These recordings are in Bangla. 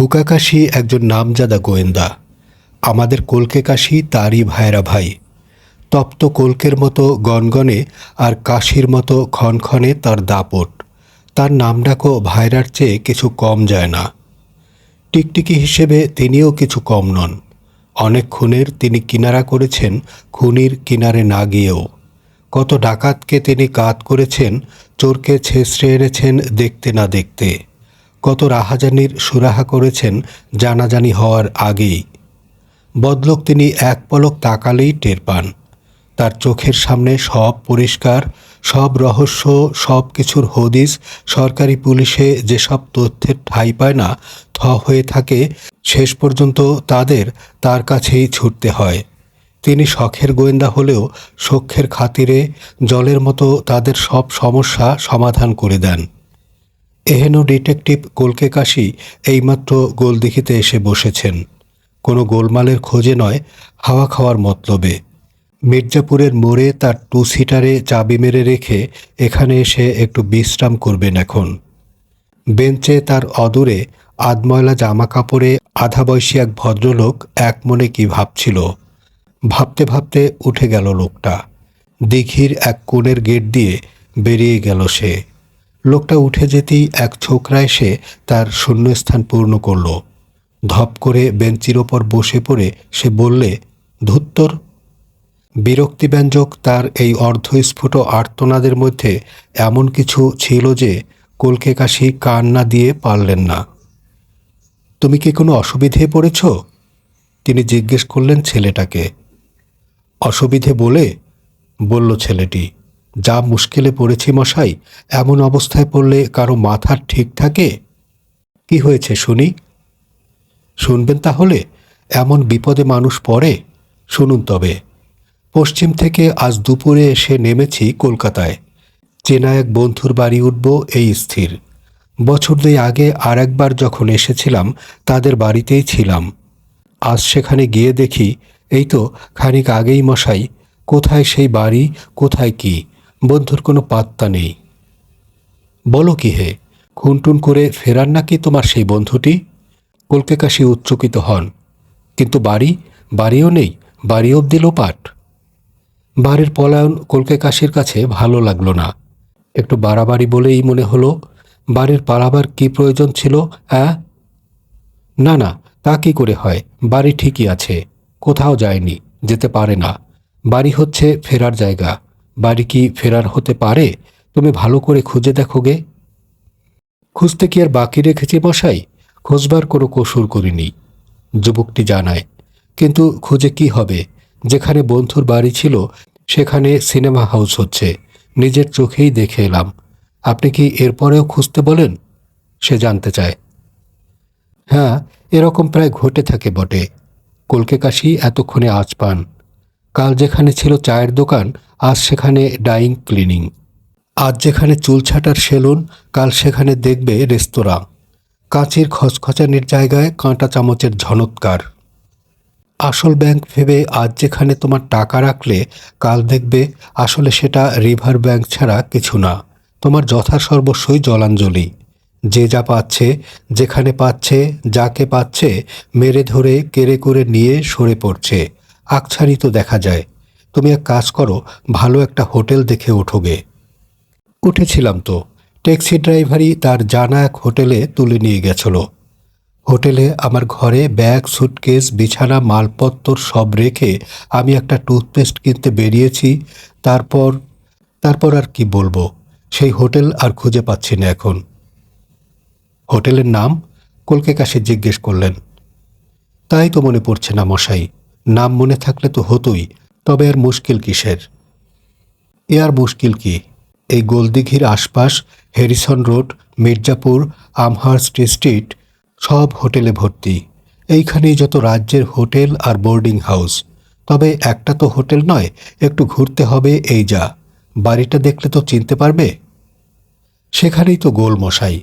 হুকাকাশি একজন নামজাদা গোয়েন্দা। আমাদের কলকে কাশি তারই ভাইরা ভাই। তপ্ত কলকের মতো গনগনে আর কাশির মতো ক্ষণক্ষণে তার দাপট। তার নামডাকও ভাইরার চেয়ে কিছু কম যায় না। টিকটিকি হিসেবে তিনিও কিছু কম নন। অনেক খুনের তিনি কিনারা করেছেন খুনির কিনারে না গিয়েও। কত ডাকাতকে তিনি কাত করেছেন, চোরকে ছেঁচড়ে এনেছেন দেখতে না দেখতে। কত রাহাজানির সুরাহা করেছেন জানাজানি হওয়ার আগেই। বদলোক তিনি এক পলক তাকালেই টের পান। তার চোখের সামনে সব পরিষ্কার, সব রহস্য, সব কিছুর হদিস, সরকারি পুলিশে যেসব তথ্যের ঠাঁই পায় না, থ হয়ে থাকে, শেষ পর্যন্ত তাদের তার কাছেই ছুটতে হয়। তিনি শখের গোয়েন্দা হলেও সখ্যের খাতিরে জলের মতো তাদের সব সমস্যা সমাধান করে দেন। এহেন ডিটেকটিভ গোলকে কাশি এইমাত্র গোলদিঘিতে এসে বসেছেন। কোনো গোলমালের খোঁজে নয়, হাওয়া খাওয়ার মতলবে। মির্জাপুরের মোড়ে তার টু সিটারে চাবি মেরে রেখে এখানে এসে একটু বিশ্রাম করবেন এখন। বেঞ্চে তার অদূরে আধময়লা জামা কাপড়ে আধা বয়সী এক ভদ্রলোক এক মনে কি ভাবছিল। ভাবতে ভাবতে উঠে গেল লোকটা। দিঘির এক কোণের গেট দিয়ে বেরিয়ে গেল সে। লোকটা উঠে যেতেই এক ছোকরা এসে তার শূন্যস্থান পূর্ণ করল। ধপ করে বেঞ্চির ওপর বসে পড়ে সে বললে ধুত্তর বিরক্তিব্যঞ্জক তার এই অর্ধস্ফুট আর্তনাদের মধ্যে এমন কিছু ছিল যে কলকে কাশি কান না দিয়ে পারলেন না। তুমি কি কোনো অসুবিধে পড়েছ? তিনি জিজ্ঞেস করলেন ছেলেটাকে। অসুবিধে বলে, বলল ছেলেটি। যা মুশকিলে পড়েছি মশাই, এমন অবস্থায় পড়লে কারও মাথার ঠিক থাকে? কি হয়েছে শুনি? শুনবেন তাহলে, এমন বিপদে মানুষ পড়ে? শুনুন তবে। পশ্চিম থেকে আজ দুপুরে এসে নেমেছি কলকাতায়। চেনা এক বন্ধুর বাড়ি উঠব এই স্থির। বছর দুই আগে আর একবার যখন এসেছিলাম, তাদের বাড়িতেই ছিলাম। আজ সেখানে গিয়ে দেখি, এই তো খানিক আগেই মশাই, কোথায় সেই বাড়ি, কোথায় কি? বন্ধুর কোনো পাত্তা নেই। বলো কি হে, খুনটুন করে ফেরার নাকি তোমার সেই বন্ধুটি? কলকে কাশি উচ্চকিত হন, কিন্তু বাড়ি, বাড়িও নেই বাড়ি অব্দি লোপাট। বাড়ির পলায়ন কলকে কাশির কাছে ভালো লাগল না। একটু বাড়াবাড়ি বলেই মনে হলো, বাড়ির পালাবার কি প্রয়োজন ছিল হ্যাঁ না না, তা কি করে হয়, বাড়ি ঠিকই আছে, কোথাও যায়নি, যেতে পারে না। বাড়ি হচ্ছে ফেরার জায়গা। বাড়ি কি ফেরার হতে পারে? তুমি ভালো করে খুঁজে দেখো গে। খুঁজতে কি আর বাকি রেখেছি মশাই? খোঁজবার কোনো কসুর করিনি যুবকটি জানায়। কিন্তু খুঁজে কি হবে? যেখানে বন্ধুর বাড়ি ছিল, সেখানে সিনেমা হাউস হচ্ছে। নিজের চোখেই দেখে এলাম। আপনি কি এরপরেও খুঁজতে বলেন? সে জানতে চায়। হ্যাঁ এরকম প্রায় ঘটে থাকে বটে। কলকে কাশি এতক্ষণে আজ পান। কাল যেখানে ছিল চায়ের দোকান, আজ সেখানে ডাইং ক্লিনিং। আজ যেখানে চুল ছাটার সেলুন, কাল সেখানে দেখবে রেস্তোরাঁ। কাঁচের খচখচানির জায়গায় কাঁটা চামচের ঝনৎকার। আসল ব্যাংক ভেবে আজ যেখানে তোমার টাকা রাখলে, কাল দেখবে আসলে সেটা রিভার ব্যাংক ছাড়া কিছু না। তোমার যথাসর্বস্বই জলাঞ্জলি। যে যা পাচ্ছে, যেখানে পাচ্ছে, যাকে পাচ্ছে, মেরে ধরে কেড়ে করে নিয়ে সরে পড়ছে। আকছারিত দেখা যায়। তুমি এক কাজ করো, ভালো একটা হোটেল দেখে ওঠোগে উঠেছিলাম তো। ট্যাক্সি ড্রাইভারই তার জানা এক হোটেলে তুলে নিয়ে গেছিল। হোটেলে আমার ঘরে ব্যাগ, সুটকেস, বিছানা মালপত্তর সব রেখে আমি একটা টুথপেস্ট কিনতে বেরিয়েছি। তারপর তারপর আর কি বলব? সেই হোটেল আর খুঁজে পাচ্ছি না এখন। হোটেলের নাম কলকে কাশে জিজ্ঞেস করলেন। তাই তো মনে পড়ছে না মশাই। নাম মনে থাকলে তো হতোই, তবে আর মুশকিল কিসের? এ আর মুশকিল কি? এই গোলদিঘির আশপাশ, Harrison road, Mirzapur, Amherst street, সব হোটেলে ভর্তি। এইখানেই যত রাজ্যের হোটেল আর বোর্ডিং হাউস। তবে একটা তো হোটেল নয়, একটু ঘুরতে হবে এই যা। বাড়িটা দেখলে তো চিনতে পারবে? সেখানেই তো গোল মশাই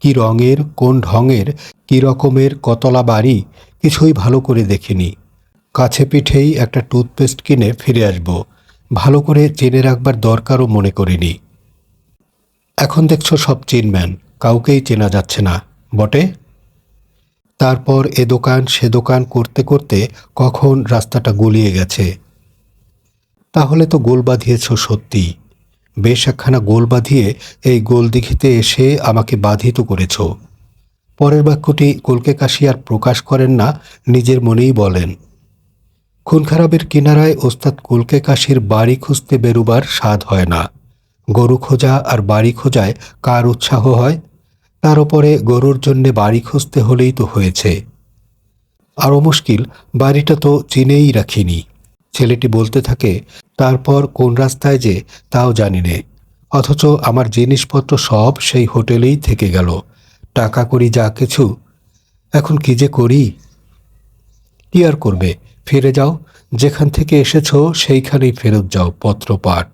কি রঙের, কোন ঢঙের, কি রকমের, কতলা বাড়ি, কিছুই ভালো করে দেখিনি। কাছে পিঠেই একটা টুথপেস্ট কিনে ফিরে আসব। ভালো করে চেনে রাখবার দরকারও মনে করিনি। এখন দেখছ সব চিনম্যান কাউকেই চেনা যাচ্ছে না। বটে? তারপর এ দোকান, সে দোকান করতে করতে কখন রাস্তাটা গলিয়ে গেছে। তাহলে তো গোল বাঁধিয়েছ সত্যি। বেশ একখানা গোল বাঁধিয়ে এই গোল দিঘিতে এসে আমাকে বাধিত করেছ। পরের বাক্যটি কলকে কাশি আর প্রকাশ করেন না, নিজের মনেই বলেন। খুন খারাপের কিনারায় ওস্তাদ কুলকে কাশির বাড়ি খুঁজতে বেরুবার স্বাদ হয় না। গরু খোঁজা আর বাড়ি খোঁজায় কার উৎসাহ হয়? তার উপরে গরুর জন্যে বাড়ি খুঁজতে হলেই তো হয়েছে। আরও মুশকিল, বাড়িটা তো চিনেই রাখিনি। ছেলেটি বলতে থাকে, তারপর কোন রাস্তায় যে, তাও জানি নে। অথচ আমার জিনিসপত্র সব সেই হোটেলেই থেকে গেল। টাকা করি যা কিছু, এখন কি যে করি? কি আর করবে? ফিরে যাও। যেখান থেকে এসেছ, সেইখানেই ফেরত যাও, পত্রপাঠ।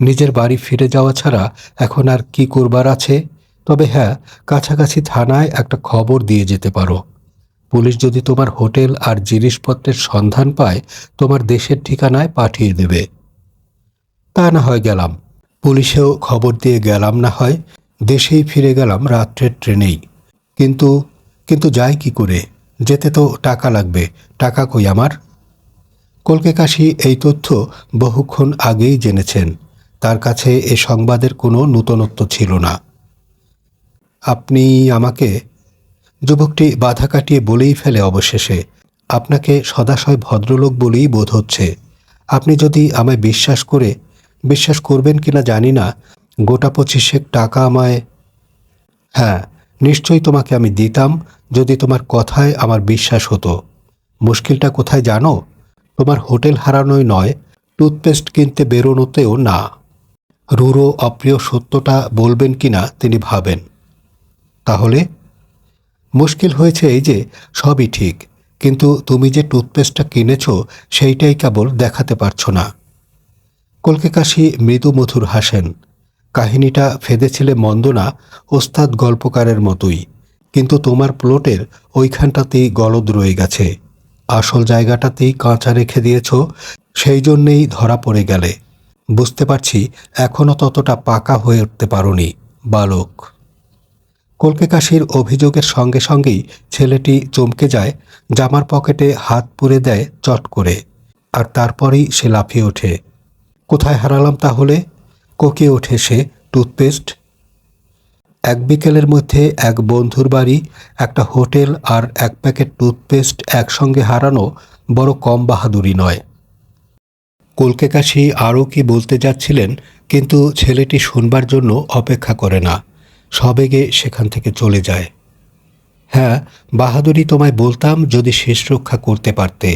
নিজের বাড়ি ফিরে যাওয়া ছাড়া এখন আর কি করবার আছে? তবে হ্যাঁ কাছাকাছি থানায় একটা খবর দিয়ে যেতে পারো। পুলিশ যদি তোমার হোটেল আর জিনিসপত্রের সন্ধান পায়, তোমার দেশের ঠিকানায় পাঠিয়ে দেবে। তা না হয় গেলাম। পুলিশেও খবর দিয়ে গেলাম না হয়, দেশেই ফিরে গেলাম রাত্রের ট্রেনেই। কিন্তু কিন্তু যাই কি করে? যেতে তো টাকা লাগবে। টাকা কই আমার? কলকে কাশি এই তথ্য বহুক্ষণ আগেই জেনেছেন। তার কাছে এ সংবাদের কোনো নূতনত্ব ছিল না। আপনি আমাকে যুবকটি বাধা কাটিয়ে বলেই ফেলে অবশেষে। আপনাকে সদাশয় ভদ্রলোক বলেই বোধ হচ্ছে। আপনি যদি আমায় বিশ্বাস করে, বিশ্বাস করবেন কিনা জানি না। গোটা পঁচিশেক টাকা আমায় হ্যাঁ নিশ্চয়ই তোমাকে আমি দিতাম যদি তোমার কথায় আমার বিশ্বাস হতো। মুশকিলটা কোথায় জানো? তোমার হোটেল হারানোই নয়, টুথপেস্ট কিনতে বেরোনোতেও না। রুরো অপ্রিয় সত্যটা বলবেন কিনা তিনি ভাবেন। তাহলে? মুশকিল হয়েছে এই যে, সবই ঠিক, কিন্তু তুমি যে টুথপেস্টটা কিনেছ, সেইটাই কেবল দেখাতে পারছ না। কলকে কাশি মৃদু মধুর হাসেন। কাহিনীটা ফেদেছিলে মন্দ না ওস্তাদ গল্পকারের মতোই, কিন্তু তোমার প্লটের ওইখানটাতেই গলদ রয়ে গেছে। আসল জায়গাটাতেই কাঁচা রেখে দিয়েছ, সেই জন্যেই ধরা পড়ে গেলে। বুঝতে পারছি এখনও ততটা পাকা হয়ে উঠতে পারোনি, বালক। কলকে কাশির অভিযোগের সঙ্গে সঙ্গেই ছেলেটি চমকে যায়, জামার পকেটে হাত পুরে দেয় চট করে, আর তারপরেই সে লাফিয়ে ওঠে। কোথায় হারালাম তাহলে? কোকে ওঠে সে টুথপেস্ট এক বিকেলের মধ্যে এক বন্ধুর বাড়ি, একটা হোটেল আর এক প্যাকেট টুথপেস্ট একসঙ্গে হারানো বড় কম বাহাদুরি নয়। কলকে কাশি আরও কি বলতে যাচ্ছিলেন, কিন্তু ছেলেটি শুনবার জন্য অপেক্ষা করে না। সবেগে সেখান থেকে চলে যায়। হ্যাঁ বাহাদুরি তোমায় বলতাম যদি শেষ রক্ষা করতে পারতে।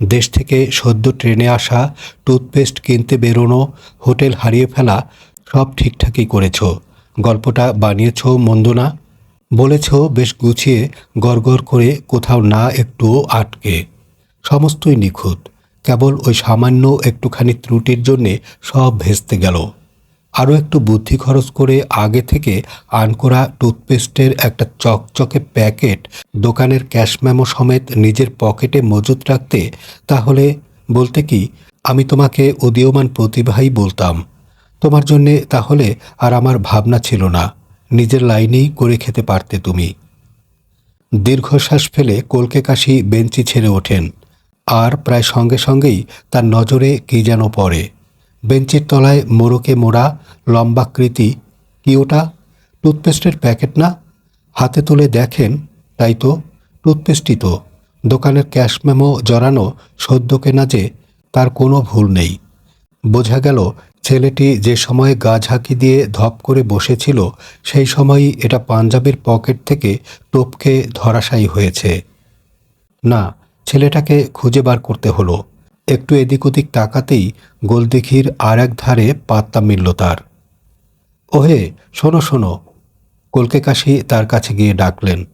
দেশ থেকে সদ্য ট্রেনে আসা, টুথপেস্ট কিনতে বেরোনো, হোটেল হারিয়ে ফেলা, সব ঠিকঠাকই করেছ। গল্পটা বানিয়েছ মন্দ না বলেছ বেশ গুছিয়ে গড়গড় করে কোথাও না একটুও আটকে। সমস্তই নিখুঁত। কেবল ওই সামান্য একটুখানি ত্রুটির জন্যে সব ভেস্তে গেল। আরও একটু বুদ্ধি খরচ করে আগে থেকে আনকোরা টুথপেস্টের একটা চকচকে প্যাকেট দোকানের ক্যাশ মেমো সমেত নিজের পকেটে মজুত রাখতে, তাহলে বলতে কি, আমি তোমাকে উদীয়মান প্রতিভাই বলতাম। তোমার জন্যে তাহলে আর আমার ভাবনা ছিল না। নিজের লাইনেই করে খেতে পারতে তুমি। দীর্ঘশ্বাস ফেলে কলকে কাশি বেঞ্চি ছেড়ে ওঠেন। আর প্রায় সঙ্গে সঙ্গেই তার নজরে কি যেন পড়ে। বেঞ্চের তলায় মোড়কে মোড়া লম্বাকৃতি কি ওটা? টুথপেস্টের প্যাকেট না? হাতে তুলে দেখেন, তাই তো, টুথপেস্টই তো। দোকানের ক্যাশ মেমো জড়ানো সদ্য কেনা যে তার কোনো ভুল নেই। বোঝা গেল ছেলেটি যে সময়ে গা ঝাঁকি দিয়ে ধপ করে বসেছিল, সেই সময়ই এটা পাঞ্জাবের পকেট থেকে টপকে ধরাশায়ী হয়েছে। না, ছেলেটাকে খুঁজে বার করতে হলো। একটু এদিক ওদিক তাকাতেই গোলদিঘির আর এক ধারে পাত্তা মিলল তার। ওহে, শোনো শোনো। কলকে কাশি তার কাছে গিয়ে ডাকলেন।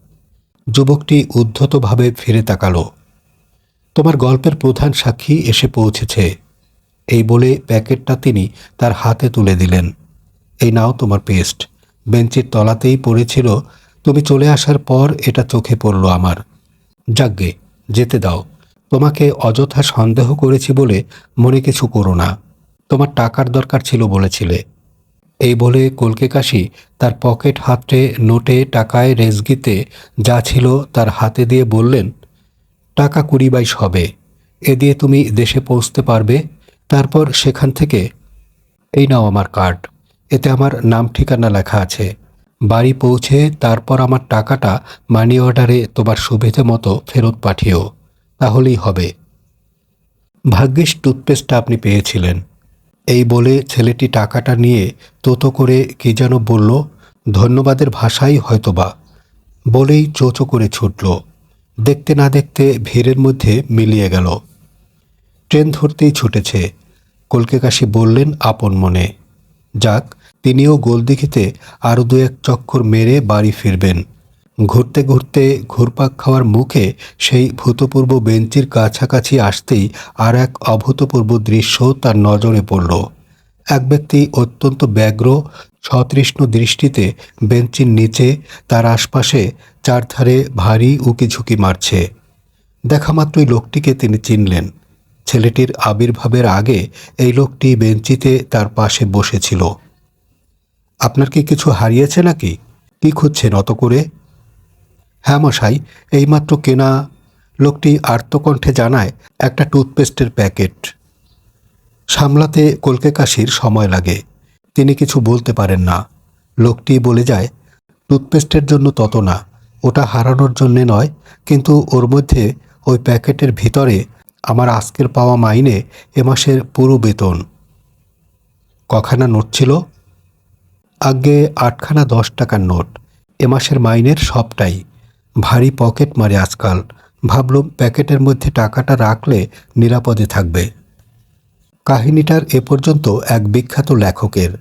যুবকটি উদ্ধতভাবে ফিরে তাকালো। তোমার গল্পের প্রধান সাক্ষী এসে পৌঁছেছে। এই বলে প্যাকেটটা তিনি তার হাতে তুলে দিলেন। এই নাও তোমার পেস্ট। বেঞ্চের তলাতেই পড়েছিল। তুমি চলে আসার পর এটা চোখে পড়ল আমার। যাগ্গে, যেতে দাও। তোমাকে অযথা সন্দেহ করেছি বলে মনে কিছু করো না। তোমার টাকার দরকার ছিল বলেছিলে। এই বলে কলকে কাশি তার পকেট হাতে নোটে টাকায় রেজগিতে যা ছিল তার হাতে দিয়ে বললেন, টাকা কুড়ি বাইশ হবে। এ দিয়ে তুমি দেশে পৌঁছতে পারবে? তারপর সেখান থেকে, এই নাও আমার কার্ড। এতে আমার নাম ঠিকানা লেখা আছে। বাড়ি পৌঁছে তারপর আমার টাকাটা মানি অর্ডারে তোমার সুবিধে মতো ফেরত পাঠিও। তাহলেই হবে। ভাগ্যিস টুথপেস্টটা আপনি পেয়েছিলেন। এই বলে ছেলেটি টাকাটা নিয়ে তোতো করে কি যেন বলল, ধন্যবাদের ভাষাই হয়তোবা। বলেই চোচো করে ছুটল। দেখতে না দেখতে ভিড়ের মধ্যে মিলিয়ে গেল। ট্রেন ধরতেই ছুটেছে। কলকে কলকেকাশি বললেন আপন মনে। যাক, তিনিও গোলদিঘিতে আরও দু এক চক্কর মেরে বাড়ি ফিরবেন। ঘুরতে ঘুরতে ঘুরপাক খাওয়ার মুখে সেই ভূতপূর্ব বেঞ্চির কাছাকাছি আসতেই আর এক অভূতপূর্ব দৃশ্য তার নজরে পড়ল। এক ব্যক্তি অত্যন্ত ব্যগ্র, সতৃষ্ণ দৃষ্টিতে বেঞ্চির নিচে তার আশপাশে চারধারে ভারী উকি ঝুঁকি মারছে দেখামাত্রই লোকটিকে তিনি চিনলেন। ছেলেটির আবির্ভাবের আগে এই লোকটি বেঞ্চিতে তার পাশে বসেছিল। আপনার কি কিছু হারিয়েছে নাকি? কি খুঁজছেন অত করে? হ্যাঁ মশাই, এইমাত্র কেনা লোকটি আর্তকণ্ঠে জানায়, একটা টুথপেস্টের প্যাকেট। সামলাতে কলকে কাশির সময় লাগে, তিনি কিছু বলতে পারেন না। লোকটি বলে যায়, টুথপেস্টের জন্য তত না, ওটা হারানোর জন্যে নয়, কিন্তু ওর মধ্যে ওই প্যাকেটের ভিতরে আমার আজকের পাওয়া মাইনে এ মাসের পুরো বেতন। কখানা নোট ছিল। আগে আটখানা দশ টাকার নোট। এ মাসের মাইনের সবটাই। ভারী পকেট মারে আজকাল। ভাবলুম প্যাকেটের মধ্যে টাকাটা রাখলে নিরাপদে থাকবে। কাহিনীটার এ পর্যন্ত এক বিখ্যাত লেখকের।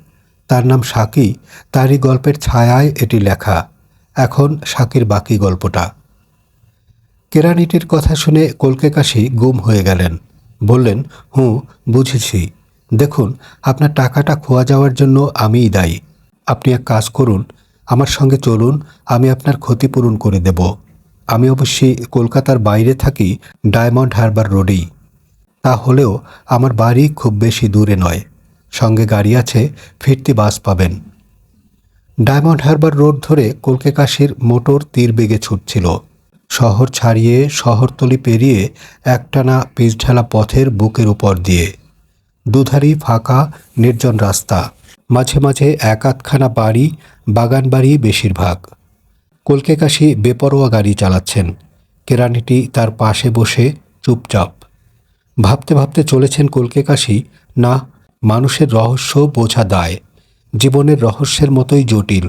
তার নাম সাকি। তারই গল্পের ছায়ায় এটি লেখা। এখন সাকির বাকি গল্পটা। কেরানিটির কথা শুনে কলকে কাশি গুম হয়ে গেলেন। বললেন, হুঁ, বুঝেছি। দেখুন, আপনার টাকাটা খোয়া যাওয়ার জন্য আমিই দায়ী। আপনি এক কাজ করুন, আমার সঙ্গে চলুন, আমি আপনার ক্ষতিপূরণ করে দেব। আমি অবশ্যই কলকাতার বাইরে থাকি, ডায়মন্ড হারবার রোডেই। তা হলেও আমার বাড়ি খুব বেশি দূরে নয়। সঙ্গে গাড়ি আছে, ফিরতি বাস পাবেন। ডায়মন্ড হারবার রোড ধরে কলকে কাশির মোটর তীর বেগে ছুটছিল। শহর ছাড়িয়ে শহরতলি পেরিয়ে একটানা পিচঢালা পথের বুকের উপর দিয়ে। দুধারি, ফাঁকা, নির্জন রাস্তা। মাঝে মাঝে এক আধখানা বাড়ি বাগান বাড়ি বেশিরভাগ। কলকে কাশি বেপরোয়া গাড়ি চালাচ্ছেন। কেরানিটি তার পাশে বসে চুপচাপ। ভাবতে ভাবতে চলেছেন কলকে কাশি না, মানুষের রহস্য বোঝা দায়। জীবনের রহস্যের মতোই জটিল।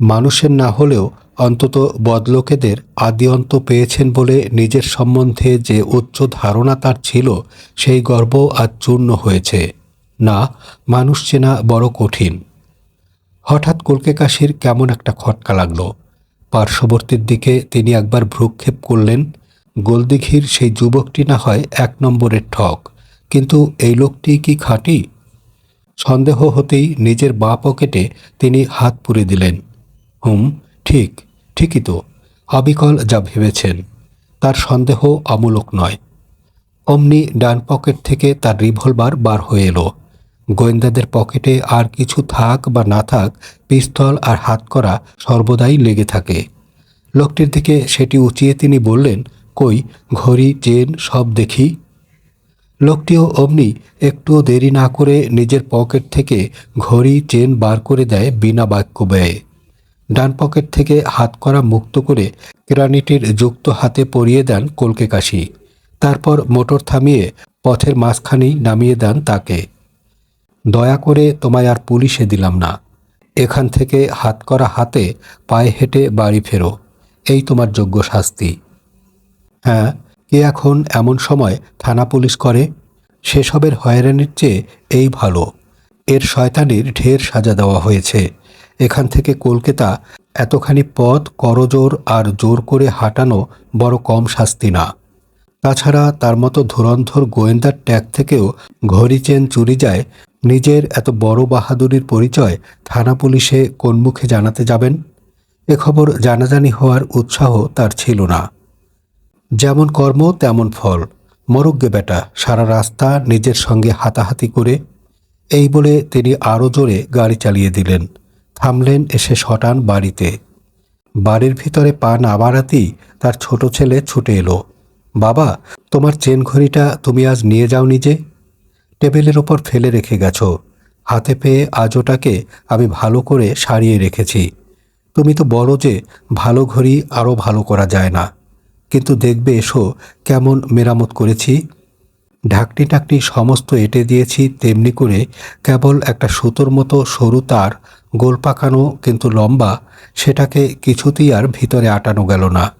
মানুষের না হলেও অন্তত বদলোকেদের আদি অন্ত পেয়েছেন বলে নিজের সম্বন্ধে যে উচ্চ ধারণা তার ছিল, সেই গর্ব আজ চূর্ণ হয়েছে। না, মানুষ চেনা বড় কঠিন। হঠাৎ কলকে কাশির কেমন একটা খটকা লাগল। পার্শ্ববর্তীর দিকে তিনি একবার ভ্রুক্ষেপ করলেন, গোলদিঘির সেই যুবকটি না হয় এক নম্বরের ঠক। কিন্তু এই লোকটি কি খাঁটি? সন্দেহ হতেই নিজের বাঁ পকেটে তিনি হাত পুরে দিলেন। হুম, ঠিক। ঠিকই তো অবিকল যা ভেবেছেন, তার সন্দেহ অমূলক নয়। অমনি ডান পকেট থেকে তার রিভলভার বার হয়ে এলো। গোয়েন্দাদের পকেটে আর কিছু থাক বা না থাক, পিস্তল আর হাতকড়া সর্বদাই লেগে থাকে। লোকটির দিকে সেটি উঁচিয়ে তিনি বললেন, কই, ঘড়ি, চেন, সব দেখি? লোকটিও অমনি একটুও দেরি না করে নিজের পকেট থেকে ঘড়ি, চেন বার করে দেয় বিনা বাক্য ব্যয়ে। ডান পকেট থেকে হাত করা মুক্ত করে কেরানিটির যুক্ত হাতে পরিয়ে দেন কলকে কাশি। তারপর মোটর থামিয়ে পথের মাঝখানেই নামিয়ে দেন তাকে। দয়া করে তোমায় আর পুলিশে দিলাম না। এখান থেকে হাত করা হাতে পায়ে হেঁটে বাড়ি ফেরো। এই তোমার যোগ্য শাস্তি। হ্যাঁ কে এখন এমন সময় থানা পুলিশ করে? সেসবের হয়রানির চেয়ে এই ভালো। এর শয়তানির ঢের সাজা দেওয়া হয়েছে। এখান থেকে কলকাতা, এতখানি পথ করজোর আর জোর করে হাঁটানো বড় কম শাস্তি না। তাছাড়া তার মতো ধুরন্ধর গোয়েন্দার ট্যাগ থেকেও ঘড়ি চেন চুরি যায়, নিজের এত বড় বাহাদুরির পরিচয় থানা পুলিশে কোন মুখে জানাতে যাবেন? এ খবর জানাজানি হওয়ার উৎসাহ তার ছিল না। যেমন কর্ম, তেমন ফল। মরগ্গে বেটা, সারা রাস্তা নিজের সঙ্গে হাতাহাতি করে। এই বলে তিনি আরও জোরে গাড়ি চালিয়ে দিলেন। থামলেন এসে শটান বাড়িতে। বাড়ির ভিতরে পা না বাড়াতেই তার ছোট ছেলে ছুটে এলো। বাবা, তোমার চেন ঘড়িটা তুমি আজ নিয়ে যাও নিজে টেবিলের ওপর ফেলে রেখে গেছো। হাতে পেয়ে আজ ওটাকে আমি ভালো করে সারিয়ে রেখেছি। তুমি তো বড় যে ভালো ঘড়ি আরও ভালো করা যায় না। কিন্তু দেখবে এসো কেমন মেরামত করেছি। ঢাকনি টাকনি সমস্ত এঁটে দিয়েছি তেমনি করে কেবল একটা সুতোর মতো সরু তার গোল পাকানো কিন্তু লম্বা, সেটাকে কিছুতেই আর ভিতরে আটানো গেল না।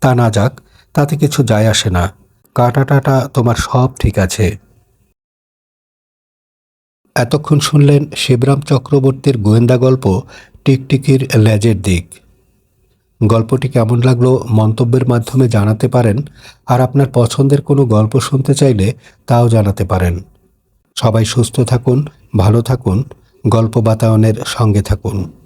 তা না যাক, তাতে কিছু যায় আসে না। কাটা টাটা তোমার সব ঠিক আছে। এতক্ষণ শুনলেন শিবরাম চক্রবর্তীর গোয়েন্দা গল্প টিকটিকির লেজের দিক। গল্পটি কেমন লাগল মন্তব্যের মাধ্যমে জানাতে পারেন, আর আপনার পছন্দের কোনো গল্প শুনতে চাইলে তাও জানাতে পারেন। সবাই সুস্থ থাকুন, ভালো থাকুন গল্প বাতায়নের সঙ্গে থাকুন।